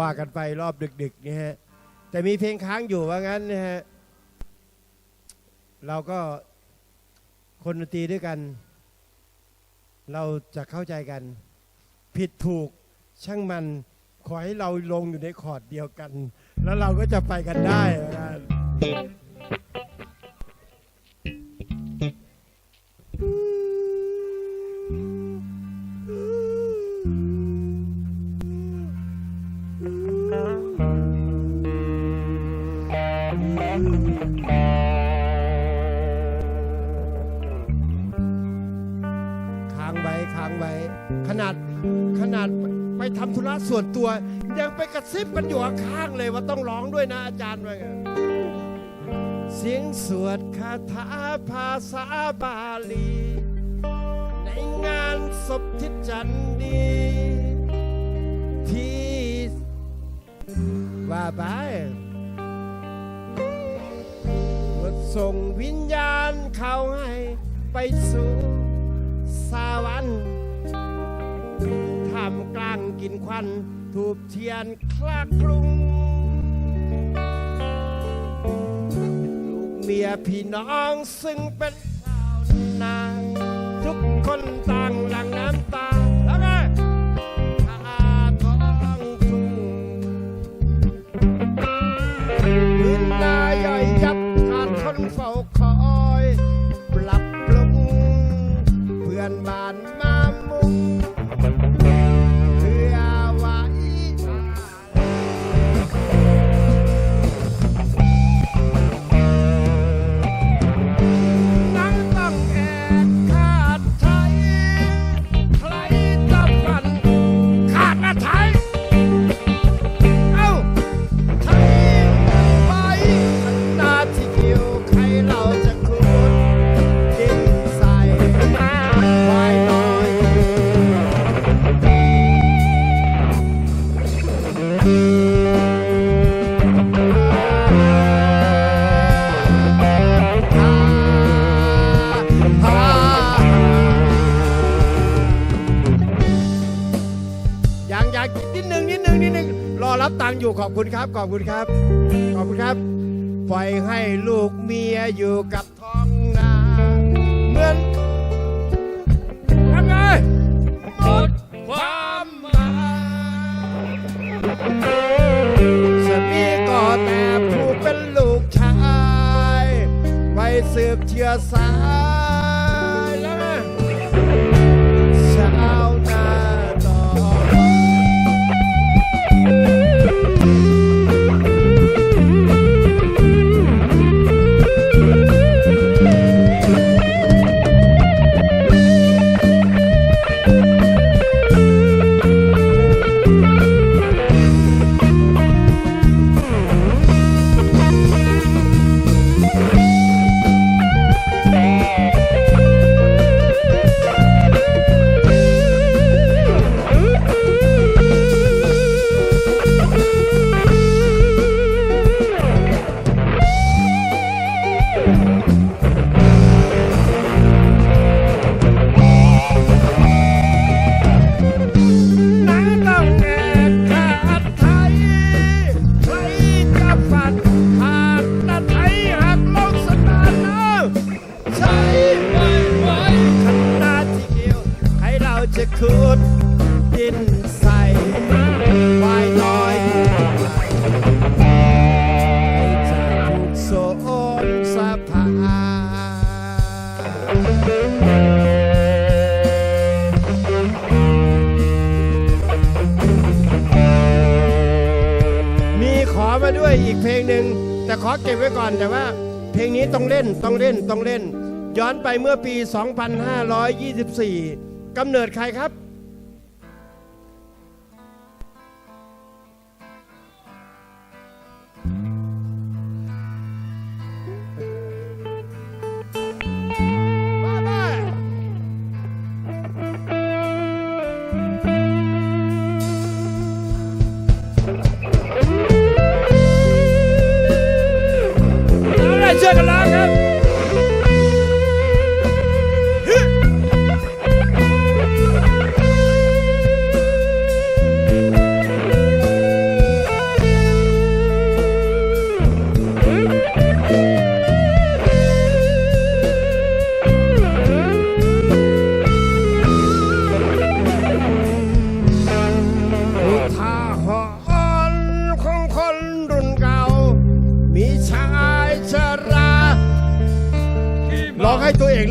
ว่ากันไปรอบดึกๆเนี่ยฮะแต่มีเพลงค้างอยู่ว่างั้นนะฮะเราก็คนดนตรีด้วยกัน เราจะเข้าใจกัน ผิดถูกช่างมันขอให้เราลงอยู่ในคอร์ดเดียวกัน แล้วเราก็จะไปกันได้ ค้างไว้ค้างไว้ ขนาดขนาดไปทำธุระส่วนตัว ยังไปกระซิบกันอยู่ข้างๆเลยว่าต้องร้องด้วยนะอาจารย์ว่าไงเสียงสวดคาถาภาษาบาลี ในงานศพทิศจันดีที่ว่าไป ส่งวิญญาณเขาให้ไปสู่สวรรค์ทำกลางกินควันถูบเทียนคลากรุง ลูกเมียพี่น้องซึ่งเป็นชาวนางทุกคนต่างหลังน้ำตา อยู่ขอบคุณครับ ขอบคุณครับ ขอบคุณครับ ปล่อยให้ลูกเมียอยู่กับท้องนาเหมือนยังไงหมดความหมายสามีก็แต่ผู้เป็นลูกชายไปสืบเชื้อสาย ก็บไว้ก่อนแต่ว่า เพลงนี้ต้องเล่นต้องเล่นต้องเล่น ย้อนไปเมื่อปี 2524 กำเนิดใครครับ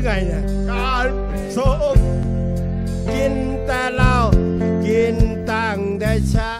รืไงเนี่ยการสมกินแต่เหล้ากินตั้งแต่เช้า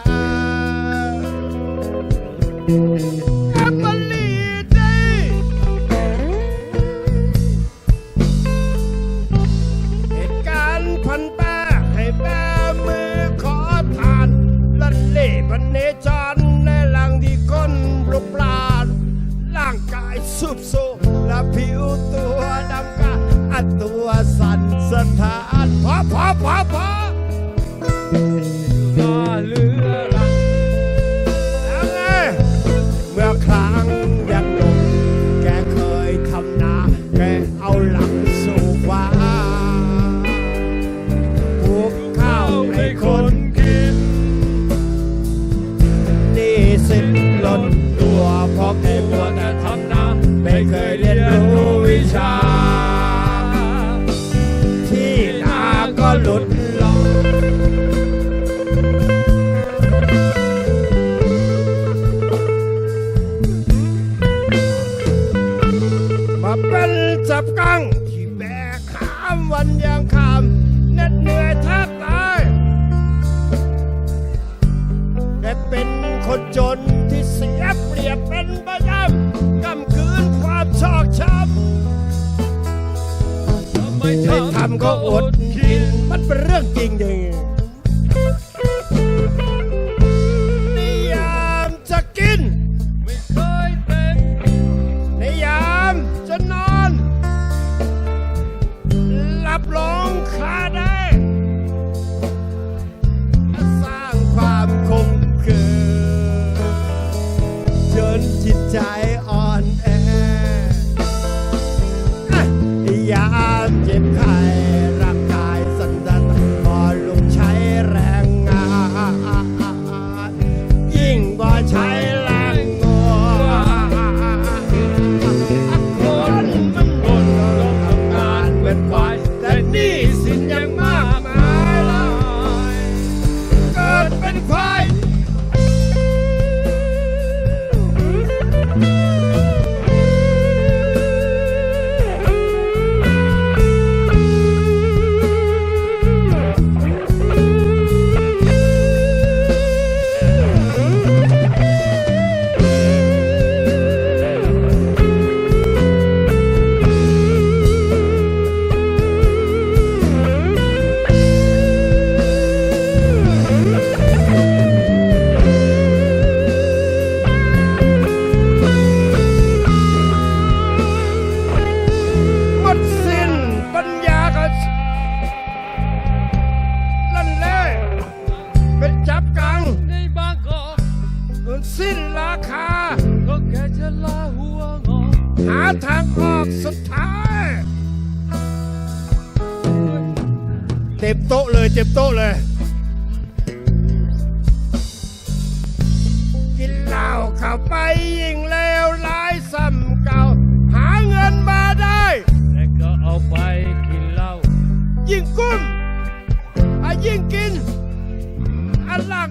ไม่ทำก็อดกิน มันเป็นเรื่องจริงอยิง จ็บโต๊ะเลยเจ็บโต๊ะเลย กินเหล้าเข้าไปยิ่งเลวร้ายซ้ำเก่า หาเงินมาได้ แล้วก็เอาไปกินเหล้ายิ่งกุ้มอะยิ่งกินอันหลัง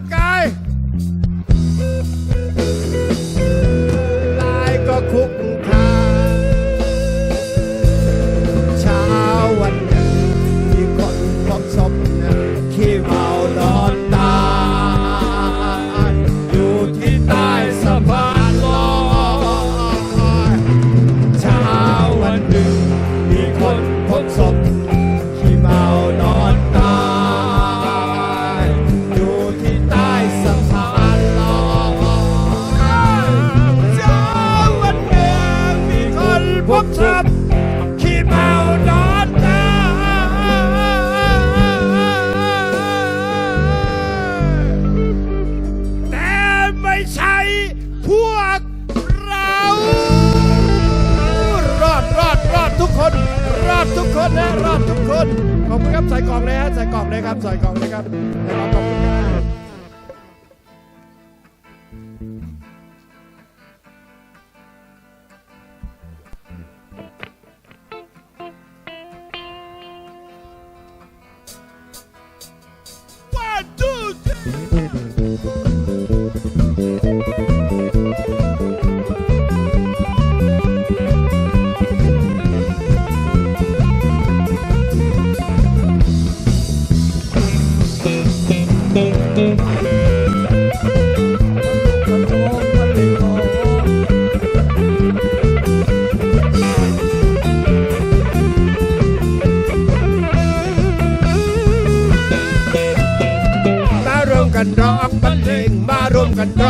ใช้พวกเรา รอดรอดรอดทุกคน รอดทุกคนนะรอดทุกคน ขอบคุณครับใส่กล่องเลยฮะใส่กล่องเลยครับใส่กล่องเลยครับขอบคุณครับ กันร้องบรรเลงมาร่วมกันร้อง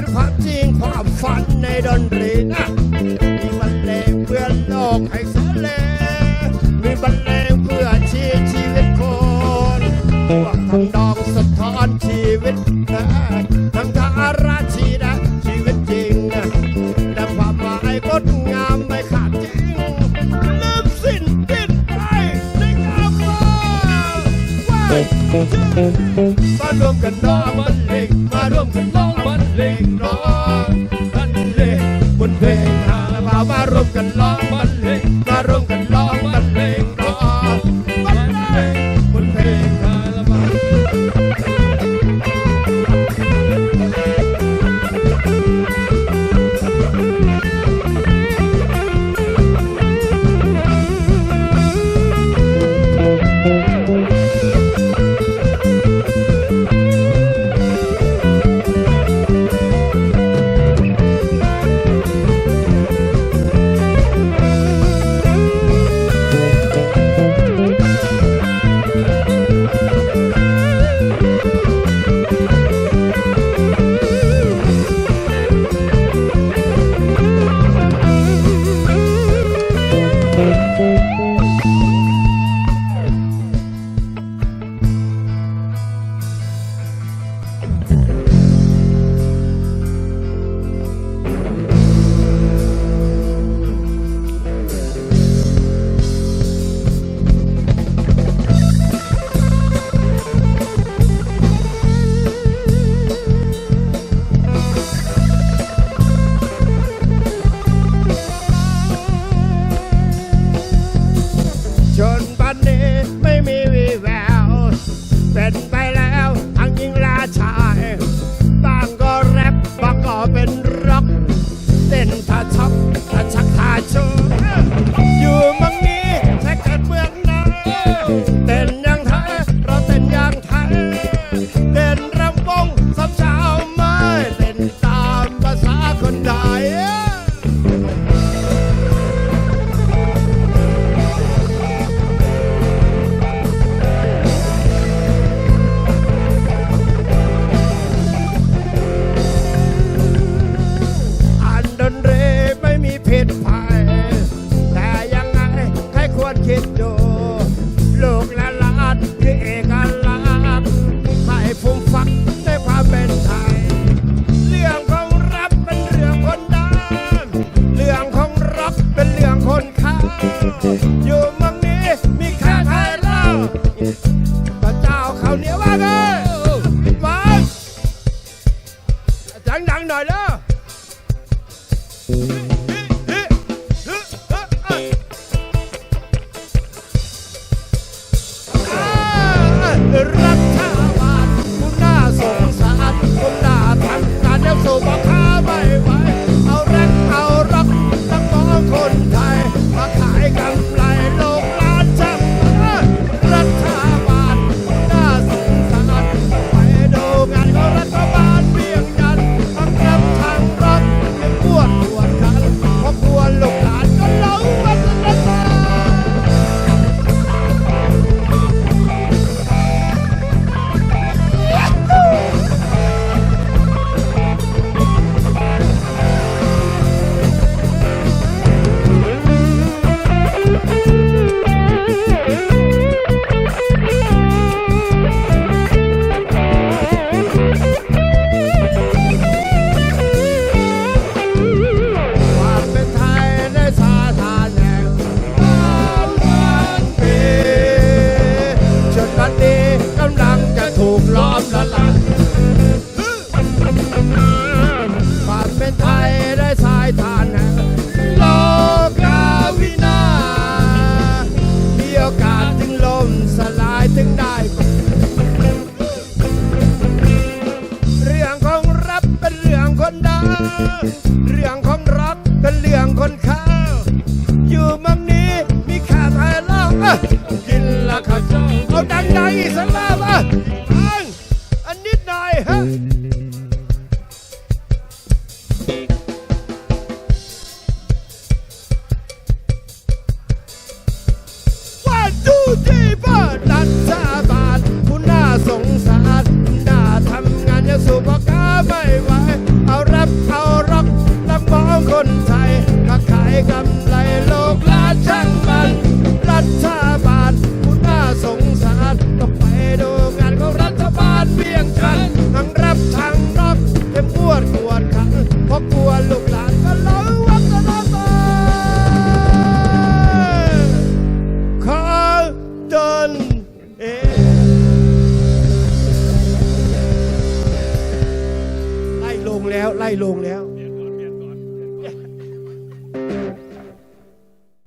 เป็นความจริงความฝันในดนตรีนะมีบรรเลงเพื่อโลกให้สลเมีบรรเลงเพื่อชีชีวิตคนว่าทำดองสะท้อนชีวิตนะทำทาราชีนะชีวิตจริงนะแต่ความหมายงดงามไม่ขาดจริงลืมสิ้นดิ้นไปในคำว่าว่าตอนรวมกันนอมันเล็มาร่วมกันลอ งร้องทันเลงบนเพลงหาบ่าวมารบกันร้อง